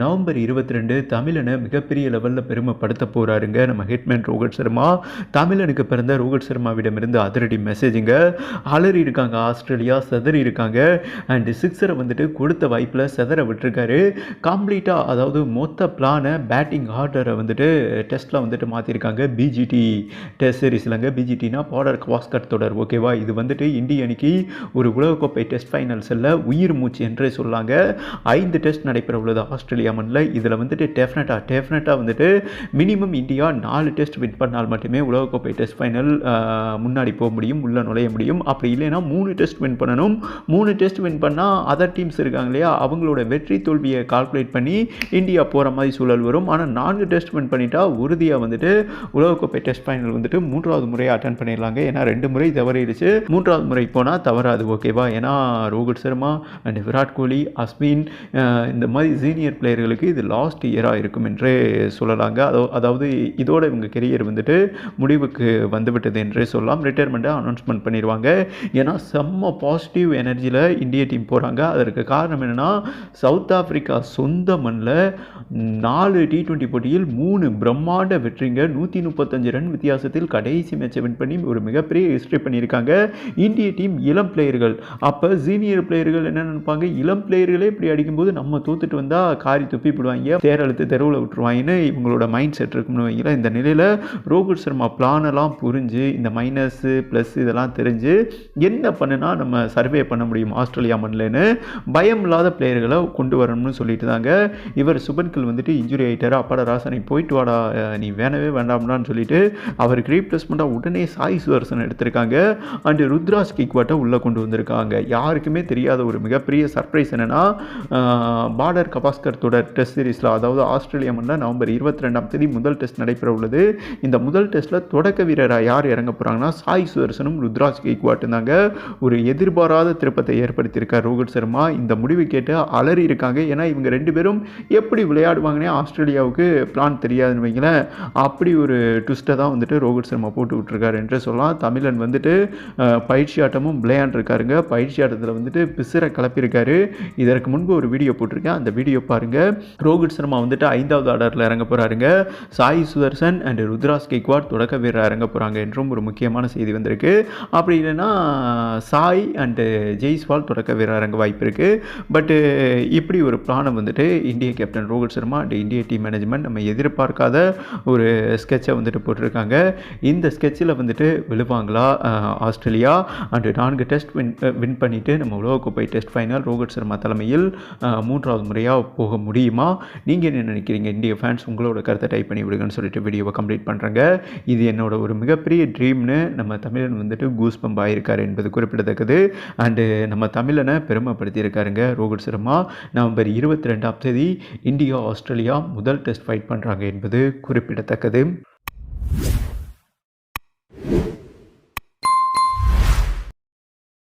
November இருபத்தி ரெண்டு தமிழனை மிகப்பெரிய லெவலில் பெருமைப்படுத்த போகிறாருங்க நம்ம ஹிட்மேன் ரோஹித் சர்மா. தமிழனுக்கு பிறந்த ரோஹித் சர்மாவிடமிருந்து அதிரடி மெசேஜுங்க அலறி இருக்காங்க ஆஸ்திரேலியா செதறி இருக்காங்க. அண்டு சிக்ஸரை வந்துட்டு கொடுத்த வாய்ப்பில் செதற விட்டுருக்காரு. கம்ப்ளீட்டாக அதாவது மொத்த பிளானை பேட்டிங் ஆர்டரை வந்துட்டு டெஸ்ட்டில் வந்துட்டு மாற்றிருக்காங்க பிஜிடி டெஸ்ட் சீரீஸ்லங்க பிஜிடினா பார்டர் வாஸ்கட் தொடர் ஓகேவா இது வந்துட்டு இந்திய அணிக்கு ஒரு உலகக்கோப்பை டெஸ்ட் ஃபைனல்ஸில் உயிர் மூச்சு என்றே சொல்லாங்க. ஐந்து டெஸ்ட் நடைபெற உள்ளது ஆஸ்திரேலியா மண்ணில் இதில் வந்துட்டு டெஃபினட்டாக டெஃபினட்டாக வந்துட்டு மினிமம் இந்தியா நாலு டெஸ்ட் வின் பண்ணால் மட்டுமே உலகக்கோப்பை டெஸ்ட் ஃபைனல் முன்னாடி போக முடியும் உள்ளே நுழைய முடியும். அப்படி இல்லைன்னா மூணு டெஸ்ட் வின் பண்ணணும். மூணு டெஸ்ட் வின் பண்ணால் அதர் டீம்ஸ் இருக்காங்க இல்லையா அவங்களோட வெற்றி தோல்வியை கால்குலேட் பண்ணி இந்தியா போகிற மாதிரி சூழல் வரும். ஆனால் நான்கு டெஸ்ட் வின் பண்ணிட்டா உறுதியாக வந்துட்டு உலகக்கோப்பை டெஸ்ட் ஃபைனல் வந்துட்டு மூன்றாவது முறையை அட்டன் பண்ணிடலாங்க. ஏன்னா ரெண்டு முறை தவறிடுச்சு. மூன்றாவது முறை போனால் தவறாது ஓகேவா ஏன்னா ரோஹித் சர்மா அண்ட் விராட் கோலி அஸ்வின் இந்த மாதிரி சீனியர் பிளேயர்களுக்கு இது லாஸ்ட் இயராக இருக்கும் என்றே சொல்லலாங்க. அதோ அதாவது இதோட இவங்க கெரியர் வந்துட்டு முடிவுக்கு வந்துவிட்டது என்றே சொல்லலாம். ரிட்டையர்மெண்ட்டை அனௌன்ஸ்மெண்ட் பண்ணிடுவாங்க ஏன்னா செம்ம பாசிட்டிவ் எனர்ஜியில் இந்திய டீம் போகிறாங்க அதற்கு காரணம் என்னென்னா சவுத் ஆஃப்ரிக்கா சொந்த மண்ணில் நாலு டி டுவெண்ட்டி போட்டியில் மூணு பிரம்மாண்ட வெற்றிங்க. நூற்றி முப்பத்தஞ்சு ரன் வித்தியாசத்தில் கடைசி மேட்சை வின் பண்ணி ஒரு மிகப்பெரிய ஹிஸ்ட்ரி பண்ணியிருக்காங்க. இந்திய டீம் இளம் பிளேயர்கள் அப்போ சீனியர் பிளேயர்கள் என்ன நினைப்பாங்க? இளம் பிளேயர்களே இப்படி அடிக்கும்போது நம்ம தோத்துட்டு வந்தால் காரி துப்பி போடுவாங்க தேரழுத்து தெருவில் விட்டுருவாங்கன்னு இவங்களோட மைண்ட் செட் இருக்கும்னு வைங்களேன் இந்த நிலையில் ரோஹித் சர்மா பிளானெல்லாம் புரிஞ்சு இந்த மைனஸு ப்ளஸ் இதெல்லாம் தெரிஞ்சு என்ன பண்ணுனா நம்ம சர்வே பண்ண முடியும் ஆஸ்திரேலியா மண்ணில்னு பயம் இல்லாத பிளேயர்களை கொண்டு வரணும்னு சொல்லிட்டு தாங்க இவர் சுபன்கில் வந்துட்டு இன்ஜுரி ஆகிட்டார் அப்பாட ராசனை போயிட்டு வாடா நீ வேணவே வேண்டாம்டான்னு சொல்லிட்டு அவருக்கு ரீப்ளேஸ்மெண்ட்டாக உடனே சாய் சுதர்சன் எடுத்திருக்காங்க. அண்டு ருத்ராஸ் கிக்வாட்டை உள்ளே கொண்டு வந்திருக்காங்க. யாருக்குமே தெரியாத ஒரு மிகப்பெரிய சர்ப்ரைஸ் என்னென்னா பார்டர் கபாஸ்கர் தொடர் டெஸ்ட் சீரீஸில் அதாவது ஆஸ்திரேலியா மண்ணில் நவம்பர் இருபத்தி ரெண்டாம் தேதி முதல் டெஸ்ட் நடைபெற உள்ளது. இந்த முதல் டெஸ்ட்டில் தொடக்க வீரராக யார் இறங்க போகிறாங்கன்னா சாய் சுதர்சனும் ருத்ராஜ் கிக்வாட்டும் தாங்க. ஒரு எதிர்பாராத திருப்பத்தை ஏற்படுத்தியிருக்கார் ரோஹித் சர்மா. இந்த முடிவு கேட்டு அலறி இருக்காங்க. ஏன்னா இவங்க ரெண்டு பேரும் எப்படி விளையாடுவாங்கன்னே ஆஸ்திரேலியாவுக்கு பிளான் தெரியாதுன்னு வைங்களேன். அப்படி ஒரு ட்விஸ்ட்டை தான் வந்துட்டு ரோஹித் சர்மா போட்டு விட்டுருக்காரு என்று சொல்லலாம். தமிழன் வந்துட்டு பயிற்சி ஆட்டமும் விளையாண்டுருக்காருங்க பயிற்சி ஆட்டத்தில் வந்துட்டு பிசிற கிளப்பியிருக்காரு. இதற்கு முன்பு ஒரு வீடியோ போட்டிருக்கேன். அந்த வீடியோ பாருங்கள் ரோஹித் சர்மா வந்துட்டு ஐந்தாவது ஆர்டரில் இறங்க போகிறாருங்க சாய் சுதர்சன் அண்ட் ருத்ராஸ் கெக்வாட் தொடக்க வீரர் இறங்க போகிறாங்க என்றும் ஒரு முக்கியமான செய்தி வந்திருக்கு. அப்படி இல்லைன்னா சாய் அண்டு ஜெய்ஸ்வால் தொடக்க வீரர் இறங்க வாய்ப்பு இருக்குது பட்டு இப்படி ஒரு பிளானை வந்துட்டு இந்திய கேப்டன் ரோஹித் சர்மா அண்ட் இந்திய டீம் மேனேஜ்மெண்ட் நம்ம எதிர்பார்க்காத ஒரு ஸ்கெட்சை வந்துட்டு போட்டிருக்காங்க. இந்த ஸ்கெட்சில் வந்துட்டு விழுவாங்களா ஆஸ்திரேலியா? அண்டு நான்கு டெஸ்ட் வின் வின் பண்ணிவிட்டு நம்ம உலகக்கோப்பை டெஸ்ட் ஃபைனல் ரோஹித் சர்மா தலைமையில் மூன்றாவது முறையாக போகும் முடியுமா? நீங்கள் என்ன நினைக்கிறீங்க? இந்திய ஃபேன்ஸ் உங்களோட கருத்தை டைப் பண்ணி விடுங்கன்னு சொல்லிட்டு வீடியோவை கம்ப்ளீட் பண்ணுறேங்க இது என்னோட ஒரு மிகப்பெரிய ட்ரீம்னு நம்ம தமிழன் வந்துட்டு கூஸ் பம்ப் ஆயிருக்காரு என்பது குறிப்பிடத்தக்கது. அண்டு நம்ம தமிழனை பெருமைப்படுத்தியிருக்காருங்க. ரோஹித் சர்மா நவம்பர் இருபத்தி ரெண்டாம் தேதி இந்தியா ஆஸ்திரேலியா முதல் டெஸ்ட் ஃபைட் பண்ணுறாங்க என்பது குறிப்பிடத்தக்கது.